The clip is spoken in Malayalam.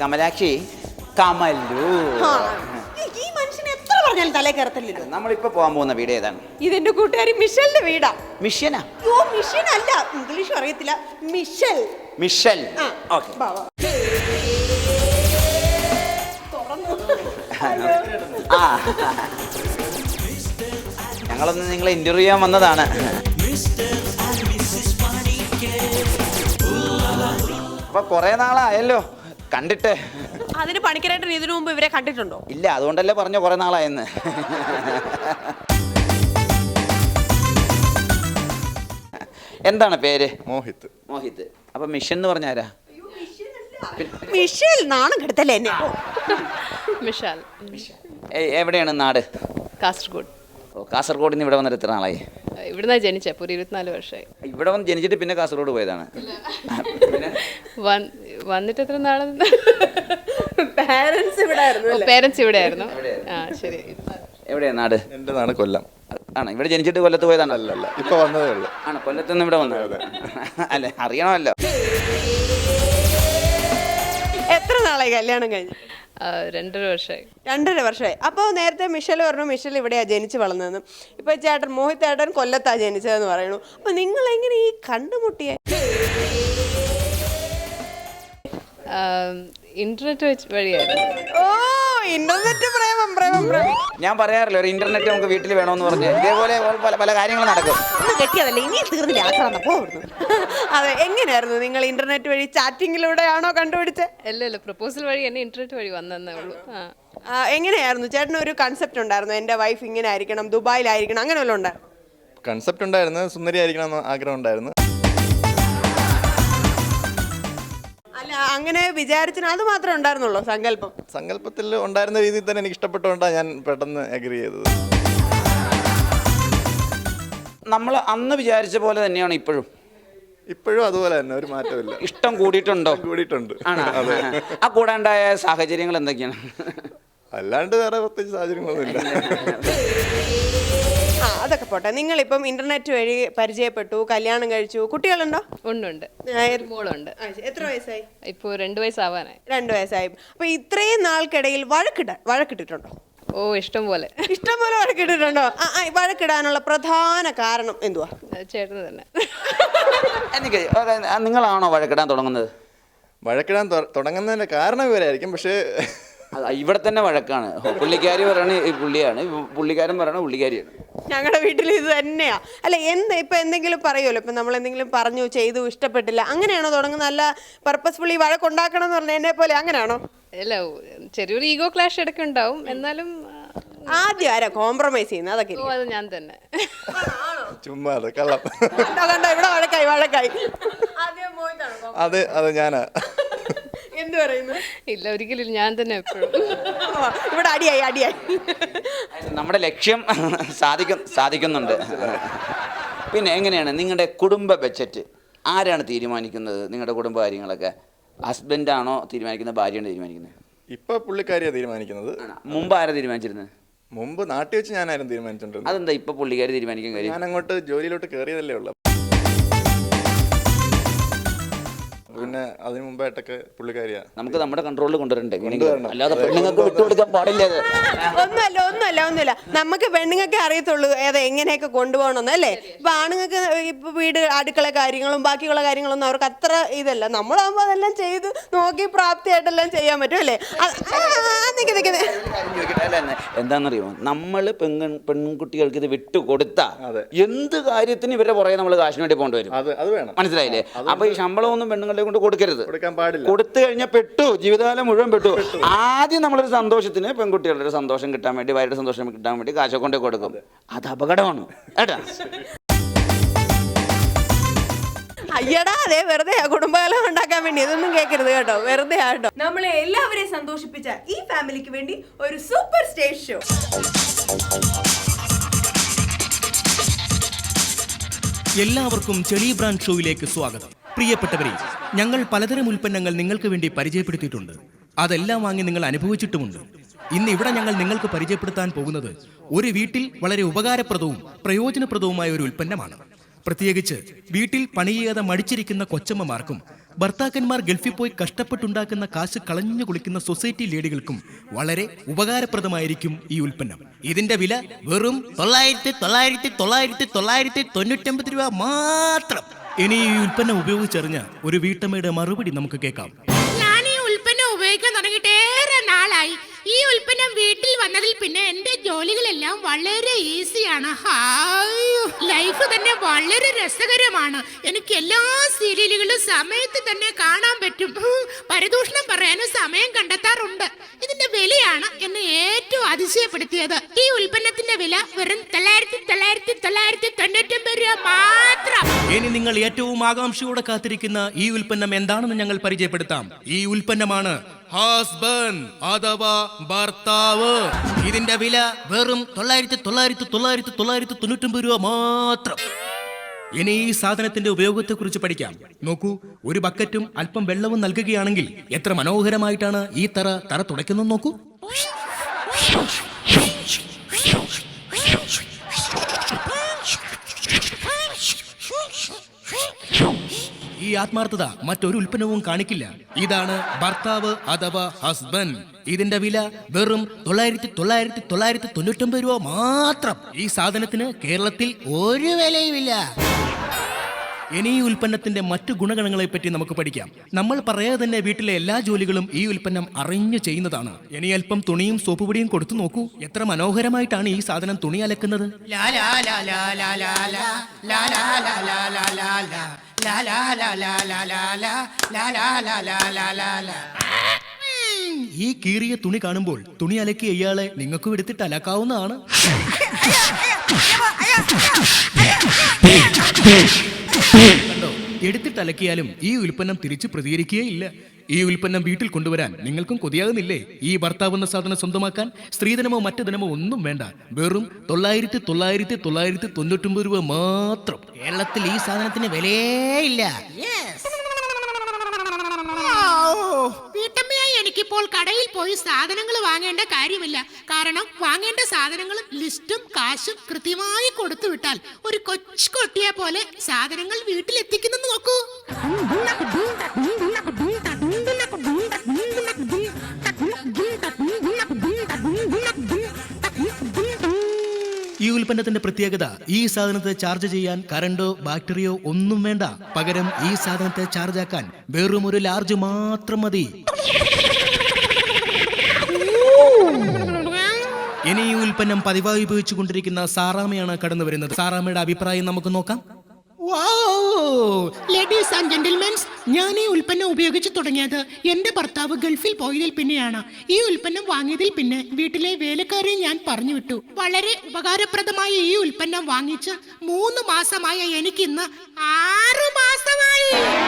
കമലാക്ഷി കമലു. ഈ- മനുഷ്യനെ എത്ര പറഞ്ഞാലും തലേ കയറത്തില്ലല്ലോ. നമ്മളിപ്പോ പോകാൻ പോകുന്ന വീട് ഏതാണ്? ഇതെന്റെ കൂട്ടുകാരി മിഷലിന്റെ വീടാ. മിഷ്യനാ യോ മിഷൻ അല്ല. ഇംഗ്ലീഷ് അറിയത്തില്ല. മിഷൽ. മിഷൽ. ഓക്കെ. ആ. ഞങ്ങളൊന്ന് നിങ്ങളെ ഇന്റർവ്യൂ ചെയ്യാൻ വന്നതാണ്. അപ്പൊ കൊറേ നാളായല്ലോ. കണ്ടിട്ട്. അതിന് പണിക്കരായിട്ട് ഇതിനു മുമ്പ് ഇവരെ കണ്ടിട്ടുണ്ടോ? ഇല്ല അതുകൊണ്ടല്ലേ പറഞ്ഞ കുറെ നാളായെന്ന്. എന്താണ് പേര്? മോഹിത് മോഹിത് അപ്പൊ മിഷൻ എന്ന് പറഞ്ഞാരാ? മിഷൽ നാണം കെടുത്തല്ലേ എന്നെ? മിഷാൽ. എ- എവിടെയാണ് നാട്? കാസർഗോഡ്. ഓ കാസർഗോഡ് നിന്ന് ഇവിടെ വന്നിട്ട് എത്ര നാളായി? ഇവിടെ ജനിച്ച ഒരു ഇരുപത്തിനാല് വർഷമായി ഇവിടെ വന്ന് ജനിച്ചിട്ട് പിന്നെ കാസർഗോഡ് പോയതാണ്. പിന്നെ വന്ന് വന്നിട്ട് എത്ര നാളെ പാരന്റ്സ് ഇവിടെ ആയിരുന്നു പേരൻസ് ഇവിടെ ആയിരുന്നു. ആ ശരി. എവിടെയാണ് നാട്? എന്റെ നാട് കൊല്ലം. ആണ്? ഇവിടെ ജനിച്ചിട്ട് കൊല്ലത്ത് പോയതാണല്ലോ അല്ലല്ല ഇപ്പൊ വന്നതേ ഉള്ളൂ. ആണ്? കൊല്ലത്ത് നിന്ന് ഇവിടെ വന്നത്? അല്ലെ അറിയണമല്ലോ. എത്ര നാളായി കല്യാണം കഴിഞ്ഞു? രണ്ടര വർഷമായി രണ്ടര വർഷമായി അപ്പോൾ നേരത്തെ മിഷൽ പറഞ്ഞു മിഷൽ ഇവിടെയാ ജനിച്ച് വളർന്നതെന്ന്. ഇപ്പൊ ചേട്ടൻ മോഹിത് ചേട്ടൻ കൊല്ലത്താ ജനിച്ചതെന്ന് പറയുന്നു. അപ്പൊ നിങ്ങൾ എങ്ങനെ ഈ കണ്ടുമുട്ടിയെ? ഇന്റർനെറ്റ് വെച്ച് വഴിയായിരുന്നു. ഓ ഇന്റർനെറ്റ് പ്രേമം പ്രേമം പ്രേമം. ഞാൻ പറയാറില്ല ഒരു ഇന്റർനെറ്റ് നമുക്ക് വീട്ടിൽ വേണമെന്ന് പറഞ്ഞ്. ഇതേപോലെ പല പല കാര്യങ്ങൾ നടക്കും. ഒന്ന് കെട്ടിയതല്ലേ ഇനി തീർന്നില്ല ആക്രാന്ത പോകുന്നു അതെ എങ്ങനെയായിരുന്നു നിങ്ങൾ ഇന്റർനെറ്റ് വഴി ചാറ്റിങ്ങിലൂടെയാണോ കണ്ടുപിടിച്ചത് അല്ല അല്ല പ്രപ്പോസൽ വഴി എന്നെ ഇന്റർനെറ്റ് വഴി വന്നതന്നേ ഉള്ളൂ. ആ. ആ, എങ്ങനെയായിരുന്നു? ചേട്ടന് ഒരു കൺസെപ്റ്റ് ഉണ്ടായിരുന്നു എന്റെ വൈഫ് ഇങ്ങനെ ആയിരിക്കണം ദുബായിലായിരിക്കണം അങ്ങനെ വല്ലതും ഉണ്ടായിരുന്നു? കൺസെപ്റ്റ് ഉണ്ടായിരുന്നു സുന്ദരി ആയിരിക്കണം എന്ന് ആഗ്രഹം ഉണ്ടായിരുന്നു. അങ്ങനെ വിചാരിച്ചിന് അത് മാത്രമേ ഉണ്ടായിരുന്നുള്ളൂ സങ്കല്പം. സങ്കല്പത്തിൽ ഉണ്ടായിരുന്ന രീതിയിൽ തന്നെ എനിക്ക് ഇഷ്ടപ്പെട്ടുകൊണ്ടാണ് ഞാൻ പെട്ടെന്ന് അഗ്രി ചെയ്തത്. നമ്മൾ അന്ന് വിചാരിച്ച പോലെ തന്നെയാണ് ഇപ്പോഴും. ഇപ്പോഴും അതുപോലെ തന്നെ ഒരു മാറ്റമില്ല. ഇഷ്ടം കൂടിയിട്ടുണ്ടോ? കൂടിയിട്ടുണ്ട്. ആണോ? ആ കൂടാണ്ടായ സാഹചര്യങ്ങൾ എന്തൊക്കെയാണ്? അല്ലാണ്ട് വേറെ പ്രത്യേകിച്ച് സാഹചര്യങ്ങളൊന്നുമില്ല. അതൊക്കെ പോട്ടെ. നിങ്ങളിപ്പം ഇന്റർനെറ്റ് വഴി പരിചയപ്പെട്ടു കല്യാണം കഴിച്ചു. കുട്ടികളുണ്ടോ? ഉണ്ടുണ്ട് ഒരു മോളുണ്ട്. ആ, എത്ര വയസ്സായി? ഇപ്പോൾ രണ്ട് വയസ്സാവാനായി. രണ്ട് വയസ്സായി. അപ്പൊ ഇത്രയും നാൾക്കിടയിൽ വഴക്കിട വഴക്കിട്ടിട്ടുണ്ടോ? ഓ ഇഷ്ടം പോലെ. ഇഷ്ടംപോലെ വഴക്കിട്ടിട്ടുണ്ടോ? ആ, ആ, വഴക്കിടാനുള്ള പ്രധാന കാരണം എന്തുവാ? ചേട്ടന് തന്നെ. എനിക്ക് ഒരു- നിങ്ങളാണോ വഴക്കിടാൻ തുടങ്ങുന്നത്? വഴക്കിടാൻ തൊ- തുടങ്ങുന്നതിന്റെ കാരണം ഇവരായിരിക്കും പക്ഷേ അത് ഇവിടെ തന്നെ വഴക്കാണ്. പുള്ളിക്കാരി പറയണ ഈ പുള്ളിയാണ് പുള്ളിക്കാരൻ പറയണ പുള്ളിക്കാരിയാണ്. ഞങ്ങളുടെ വീട്ടിൽ ഇത് തന്നെയാ. അല്ല എന്ത് ഇപ്പൊ എന്തെങ്കിലും പറയുമല്ലോ ഇപ്പൊ നമ്മൾ എന്തെങ്കിലും പറഞ്ഞു ചെയ്തു ഇഷ്ടപ്പെട്ടില്ല അങ്ങനെയാണോ തുടങ്ങുന്നത് അല്ല പർപ്പസ്ഫുള്ളി വഴക്കുണ്ടാക്കണം എന്ന് പറഞ്ഞ എന്നെ പോലെ അങ്ങനെയാണോ? അല്ല ചെറിയൊരു ഈഗോ ക്ലാഷ് ഇടയ്ക്ക് ഉണ്ടാവും. എന്നാലും ആദ്യം ആരാ കോംപ്രമൈസ് ചെയ്യുന്നത് അതൊക്കെ ഓ അത് ഞാൻ തന്നെ. ചുമ്മാ അത് കള്ളം. കണ്ടോ കണ്ടോ ഇവിടെ വഴക്കായി വഴക്കായി. ആദ്യം മോഹിതാണോ അത് അത് ഞാനാ. എന്ത് പറയുന്നു? ഇല്ല ഒരിക്കലും ഞാൻ തന്നെ എപ്പോഴും. ഇവിടെ അടിയായി അടിയായി. നമ്മുടെ ലക്ഷ്യം സാധിക്കും സാധിക്കുന്നുണ്ട്. പിന്നെ എങ്ങനെയാണ് നിങ്ങളുടെ കുടുംബ ബഡ്ജറ്റ് ആരാണ് തീരുമാനിക്കുന്നത് നിങ്ങളുടെ കുടുംബ കാര്യങ്ങളൊക്കെ? ഹസ്ബൻഡാണോ തീരുമാനിക്കുന്നത് ഭാര്യയാണ് തീരുമാനിക്കുന്നത്? ഇപ്പൊ പുള്ളിക്കാരിയാ തീരുമാനിക്കുന്നത്. മുമ്പ് ആരാ തീരുമാനിച്ചിരുന്നത്? മുമ്പ് നാട്ടിൽ വെച്ച് ഞാനായിരുന്നു തീരുമാനിച്ചിട്ടുണ്ട് അതെന്താ ഇപ്പൊ പുള്ളിക്കാരി തീരുമാനിക്കാൻ കാര്യം? ഞാൻ അങ്ങോട്ട് ജോലിയിലോട്ട് കയറിയതല്ലേ ഉള്ളു. പിന്നെ അതിന് മുമ്പായിട്ടൊക്കെ പുള്ളിക്കാരിയാ നമുക്ക് നമ്മുടെ കൺട്രോളിൽ കൊണ്ടുവരണ്ടേ. കൊണ്ടുവരണം. അല്ലാതെ പെണ്ണുങ്ങൾക്ക് വിട്ടുകൊടുക്കാൻ പാടില്ല അത്. ഒന്നുമല്ല ഒന്നുമല്ല ഒന്നുമില്ല നമുക്ക് പെണ്ണുങ്ങൾക്ക് അറിയത്തുള്ളൂ ഏതാ എങ്ങനെയൊക്കെ കൊണ്ടുപോകണമെന്ന് അല്ലേ ഇപ്പൊ ആണുങ്ങൾക്ക് ഇപ്പൊ വീട് അടുക്കള കാര്യങ്ങളും ബാക്കിയുള്ള കാര്യങ്ങളൊന്നും അവർക്ക് അത്ര ഇതല്ല നമ്മളാകുമ്പോൾ അതെല്ലാം ചെയ്ത് നോക്കി പ്രാപ്തിയായിട്ടെല്ലാം ചെയ്യാൻ പറ്റും അല്ലേ ആ, ആ, ആ, നിക്ക് നിക്ക് നിക്ക്. ഒരു കാര്യം ചോദിക്കട്ടെ? അല്ല, അല്ല, എന്താണെന്നറിയോ നമ്മൾ പെങ്ങ പെൺകുട്ടികൾക്ക് ഇത് വിട്ടുകൊടുത്താ അതെ. എന്ത് കാര്യത്തിന് ഇവരെ പുറകെ നമ്മൾ കാശിന് വേണ്ടി പോകേണ്ടി വരും അത് അത് വേണം മനസ്സിലായില്ലേ അപ്പൊ ഈ ശമ്പളമൊന്നും പെണ്ണുങ്ങളെ കൊണ്ട് കൊടുക്കരുത്. കൊടുക്കാൻ പാടില്ല. കൊടുത്തു കഴിഞ്ഞാൽ പെട്ടു. ജീവിതകാലം മുഴുവൻ പെട്ടു. ആദ്യം നമ്മളൊരു സന്തോഷത്തിന് പെൺകുട്ടികളുടെ ഒരു സന്തോഷം കിട്ടാൻ വേണ്ടി വയറുടെ സന്തോഷം കിട്ടാൻ വേണ്ടി കാശ കൊണ്ട് കൊടുക്കും. അത് അപകടമാണ്. കേട്ടാ? അയ്യടാ അതെ വെറുതെ കുടുംബകലം ഉണ്ടാക്കാൻ വേണ്ടി ഇതൊന്നും കേൾക്കരുത് കേട്ടോ. വെറുതെ ആട്ടോ നമ്മളെ എല്ലാവരെയും സന്തോഷിപ്പിച്ച ഈ ഫാമിലിക്ക് വേണ്ടി ഒരു സൂപ്പർ സ്റ്റേജ് ഷോ. എല്ലാവർക്കും ചെളി ബ്രാൻഡ് ഷോയിലേക്ക് സ്വാഗതം. പ്രിയപ്പെട്ടവരെ ഞങ്ങൾ പലതരം ഉൽപ്പന്നങ്ങൾ നിങ്ങൾക്ക് വേണ്ടി പരിചയപ്പെടുത്തിയിട്ടുണ്ട്. അതെല്ലാം വാങ്ങി നിങ്ങൾ അനുഭവിച്ചിട്ടുമുണ്ട്. ഇന്ന് ഇവിടെ ഞങ്ങൾ നിങ്ങൾക്ക് പരിചയപ്പെടുത്താൻ പോകുന്നത് ഒരു വീട്ടിൽ വളരെ ഉപകാരപ്രദവും പ്രയോജനപ്രദവുമായ ഒരു ഉൽപ്പന്നമാണ്. പ്രത്യേകിച്ച് വീട്ടിൽ പണിയാതെ മടിച്ചിരിക്കുന്ന കൊച്ചമ്മമാർക്കും ഭർത്താക്കന്മാർ ഗൾഫിൽ പോയി കഷ്ടപ്പെട്ടുണ്ടാക്കുന്ന കാശ് കളഞ്ഞു കുളിക്കുന്ന സൊസൈറ്റി ലേഡികൾക്കും വളരെ ഉപകാരപ്രദമായിരിക്കും ഈ ഉൽപ്പന്നം. ഇതിന്റെ വില വെറും തൊള്ളായിരത്തി തൊള്ളായിരത്തി തൊള്ളായിരത്തി തൊള്ളായിരത്തി തൊണ്ണൂറ്റൊമ്പത് രൂപ മാത്രം. ഇനി ഈ ഉൽപ്പന്നം ഉപയോഗിച്ചറിഞ്ഞ ഒരു വീട്ടമ്മയുടെ മറുപടി നമുക്ക് കേൾക്കാം. ഉപയോഗിക്കാൻ തുടങ്ങിയിട്ട് ഏറെ നാളായി. ഈ ഉൽപ്പന്നം വീട്ടിൽ വന്നതിൽ പിന്നെ എന്റെ ജോലികളെല്ലാം വളരെ ഈസിയാണ്. ലൈഫ് തന്നെ വളരെ രസകരമാണ്. എനിക്ക് എല്ലാ സീരിയലുകളും സമയത്ത് തന്നെ കാണാൻ പറ്റും. പരദൂഷണം പറയാനും സമയം കണ്ടെത്താറുണ്ട്. ഇതിന്റെ വിലയാണ് എന്നെ ഏറ്റവും അതിശയപ്പെടുത്തിയത്. ഈ ഉൽപ്പന്നത്തിന്റെ വില വെറും തൊള്ളായിരത്തി തൊള്ളായിരത്തി തൊള്ളായിരത്തി തൊണ്ണൂറ്റൊമ്പത് രൂപ മാത്രം. ഇനി നിങ്ങൾ ഏറ്റവും ആകാംക്ഷയോടെ കാത്തിരിക്കുന്ന ഈ ഉൽപ്പന്നം എന്താണെന്ന് ഞങ്ങൾ പരിചയപ്പെടുത്താം. ഈ ഉൽപ്പന്നമാണ് ഹസ്ബൻഡ് അഥവാ ഭർത്താവ്. ഇതിന്റെ വില വെറും തൊള്ളായിരത്തി തൊള്ളായിരത്തി തൊള്ളായിരത്തി തൊള്ളായിരത്തി തൊണ്ണൂറ്റൊമ്പത് രൂപ മാത്രം. ഇനി ഈ സാധനത്തിന്റെ ഉപയോഗത്തെ കുറിച്ച് പഠിക്കാം. നോക്കൂ ഒരു ബക്കറ്റും അല്പം വെള്ളവും നൽകുകയാണെങ്കിൽ എത്ര മനോഹരമായിട്ടാണ് ഈ തറ തറ തുടയ്ക്കുന്നത് നോക്കൂ. ഈ ആത്മാർത്ഥത മറ്റൊരു ഉൽപ്പന്നവും കാണിക്കില്ല. ഇതാണ് ഭർത്താവ് അഥവാ ഹസ്ബൻഡ് ഇതിന്റെ വില വെറും തൊള്ളായിരത്തി തൊള്ളായിരത്തി തൊള്ളായിരത്തി തൊണ്ണൂറ്റൊമ്പത് രൂപ മാത്രം. ഈ സാധനത്തിന് കേരളത്തിൽ ഒരു വിലയുമില്ല. ഇനി ഈ ഉൽപ്പന്നത്തിന്റെ മറ്റു ഗുണഗണങ്ങളെ പറ്റി നമുക്ക് പഠിക്കാം നമ്മൾ പറയാതെ തന്നെ വീട്ടിലെ എല്ലാ ജോലികളും ഈ ഉൽപ്പന്നം അറിഞ്ഞു ചെയ്യുന്നതാണ് ഇനി അല്പം തുണിയും സോപ്പുപൊടിയും കൊടുത്തു നോക്കൂ എത്ര മനോഹരമായിട്ടാണ് ഈ സാധനം തുണി അലക്കുന്നത് ഈ കീറിയ തുണി കാണുമ്പോൾ തുണി അലക്കിയ ഇയാളെ നിങ്ങൾക്കും എടുത്തിട്ട് അലക്കാവുന്നതാണ് കണ്ടോ? എടുത്തിട്ട് അലക്കിയാലും ഈ ഉൽപ്പന്നം തിരിച്ചു പ്രതികരിക്കുകയില്ല. ഈ ഉൽപ്പന്നം വീട്ടിൽ കൊണ്ടുവരാൻ നിങ്ങൾക്കും കൊതിയാകുന്നില്ലേ? ഈ ഭർത്താവെന്ന സാധനം സ്വന്തമാക്കാൻ സ്ത്രീധനമോ മറ്റു ധനമോ ഒന്നും വേണ്ട. വെറും തൊള്ളായിരത്തി തൊള്ളായിരത്തി തൊള്ളായിരത്തി തൊണ്ണൂറ്റൊമ്പത് രൂപ മാത്രം. കേരളത്തിൽ ഈ സാധനത്തിന് വിലയേ വീട്ടമ്മയായി എനിക്കിപ്പോൾ കടയിൽ പോയി സാധനങ്ങൾ വാങ്ങേണ്ട കാര്യമില്ല. കാരണം വാങ്ങേണ്ട സാധനങ്ങളും ലിസ്റ്റും കാശും കൃത്യമായി കൊടുത്തു വിട്ടാൽ ഒരു കൊച്ചു കൊട്ടിയെ പോലെ സാധനങ്ങൾ വീട്ടിലെത്തിക്കുന്നെന്ന് നോക്കൂ. ഈ ഉൽപ്പന്നത്തിന്റെ പ്രത്യേകത ഈ സാധനത്തെ ചാർജ് ചെയ്യാൻ കറണ്ടോ ബാറ്ററിയോ ഒന്നും വേണ്ട. പകരം ഈ സാധനത്തെ ചാർജ് ആക്കാൻ വെറും ഒരു ലാർജ് മാത്രം മതി. ഇനി ഈ ഉൽപ്പന്നം പതിവായി ഉപയോഗിച്ചുകൊണ്ടിരിക്കുന്ന സാറാമയാണ് കടന്നു വരുന്നത്. സാറാമയുടെ അഭിപ്രായം നമുക്ക് നോക്കാം. ലേഡീസ് ആൻഡ് ജെന്റിൽമെൻസ് ഞാൻ ഈ ഉൽപ്പന്നം ഉപയോഗിച്ച് തുടങ്ങിയത് എന്റെ ഭർത്താവ് ഗൾഫിൽ പോയതിൽ പിന്നെയാണ്. ഈ ഉൽപ്പന്നം വാങ്ങിയതിൽ പിന്നെ വീട്ടിലെ വേലക്കാരെ ഞാൻ പറഞ്ഞു വിട്ടു. വളരെ ഉപകാരപ്രദമായ ഈ ഉൽപ്പന്നം വാങ്ങിച്ച് മൂന്ന് മാസമായ എനിക്കിന്ന് ആറു മാസമായി.